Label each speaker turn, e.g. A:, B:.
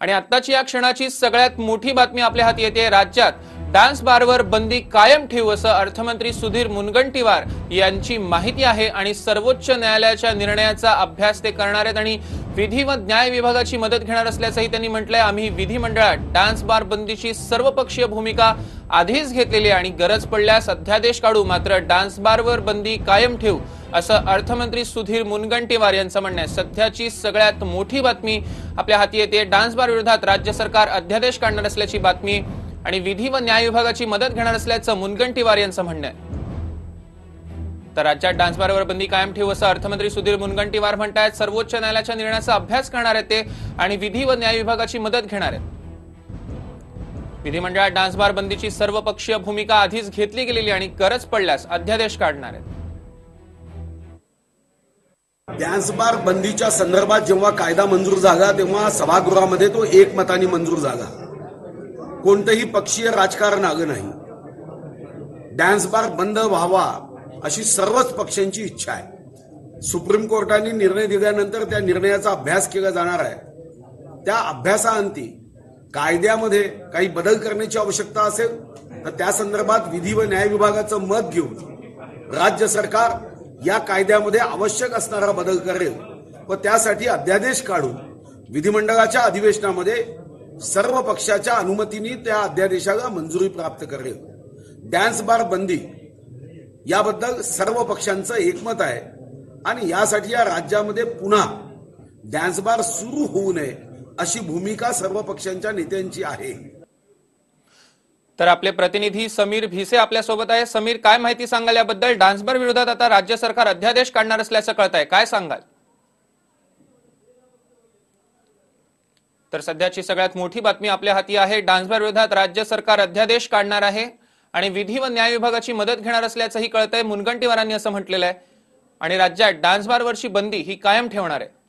A: आणि आत्ताची या क्षणाची सगळ्यात मोठी बातमी आपल्या हाती येते राज्यात. डान्स बारवर बंदी कायम ठेवू असं अर्थमंत्री सुधीर मुनगंटीवार यांची माहिती आहे आणि सर्वोच्च न्यायालयाच्या निर्णयाचा अभ्यास ते करणार आहेत आणि विधी व न्याय विभागाची मदत घेणार असल्याचंही त्यांनी म्हटलंय. आम्ही विधिमंडळात डान्स बार बंदीची सर्वपक्षीय भूमिका आधीच घेतलेली आहे आणि गरज पडल्यास अध्यादेश काढू मात्र डान्स बारवर बंदी कायम ठेवू असं अर्थमंत्री सुधीर मुनगंटीवार यांचं म्हणणं आहे. सध्याची सगळ्यात मोठी बातमी आपल्या हाती येते. डान्स बार विरोधात राज्य सरकार अध्यादेश काढणार असल्याची बातमी आणि विधी व न्याय विभागाची मदत घेणार असल्याचं मुनगंटीवार यांचं म्हणणं आहे. तर राज्यात डान्स बारवर बंदी कायम ठेवू असं अर्थमंत्री सुधीर मुनगंटीवार म्हणतायत. सर्वोच्च न्यायालयाच्या निर्णयाचा अभ्यास करणार आहेत ते आणि विधी व न्याय विभागाची मदत घेणार आहेत. विधिमंडळात डान्सबार बंदीची सर्वपक्षीय भूमिका आधीच घेतली गेलेली आणि गरज पडल्यास अध्यादेश काढणार आहेत.
B: डान्स बार बंदीच्या संदर्भात जेव्हा कायदा मंजूर झाला तेव्हा सभागृहामध्ये तो एकमताने मंजूर झाला. कोणतंही पक्षीय राजकारण आलं नाही. डॅन्स बार बंद व्हावा अशी सर्वच पक्षांची इच्छा आहे. सुप्रीम कोर्टाने निर्णय दिल्यानंतर त्या निर्णयाचा अभ्यास केला जाणार आहे. त्या अभ्यासाअंती कायद्यामध्ये काही बदल करण्याची आवश्यकता असेल तर त्या संदर्भात विधी व न्याय विभागाचं मत घेऊन राज्य सरकार या कायद्यामध्ये आवश्यक असणारा बदल करेल व त्यासाठी अध्यादेश काढून विधिमंडळाच्या अधिवेशनामध्ये सर्व पक्षाच्या अनुमतीने त्या अध्यादेशाला मंजुरी प्राप्त करेल डॅन्स बार बंदी याबद्दल सर्व पक्षांचं एकमत आहे आणि यासाठी या राज्यामध्ये पुन्हा डॅन्स बार सुरू होऊ नये अशी भूमिका सर्व पक्षांच्या नेत्यांची आहे.
A: तर आपले प्रतिनिधी समीर भिसे आपल्यासोबत आहे. समीर काय माहिती सांगाल याबद्दल? डान्सबार विरोधात आता राज्य सरकार अध्यादेश काढणार असल्याचं कळत आहे काय सांगाल? तर सध्याची सगळ्यात मोठी बातमी आपल्या हाती आहे. डान्सबार विरोधात राज्य सरकार अध्यादेश काढणार आहे आणि विधी व न्याय विभागाची मदत घेणार असल्याचंही कळतंय. मुनगंटीवारांनी असं म्हटलेलं आहे. आणि राज्यात डान्सबारवरची बंदी ही कायम ठेवणार आहे.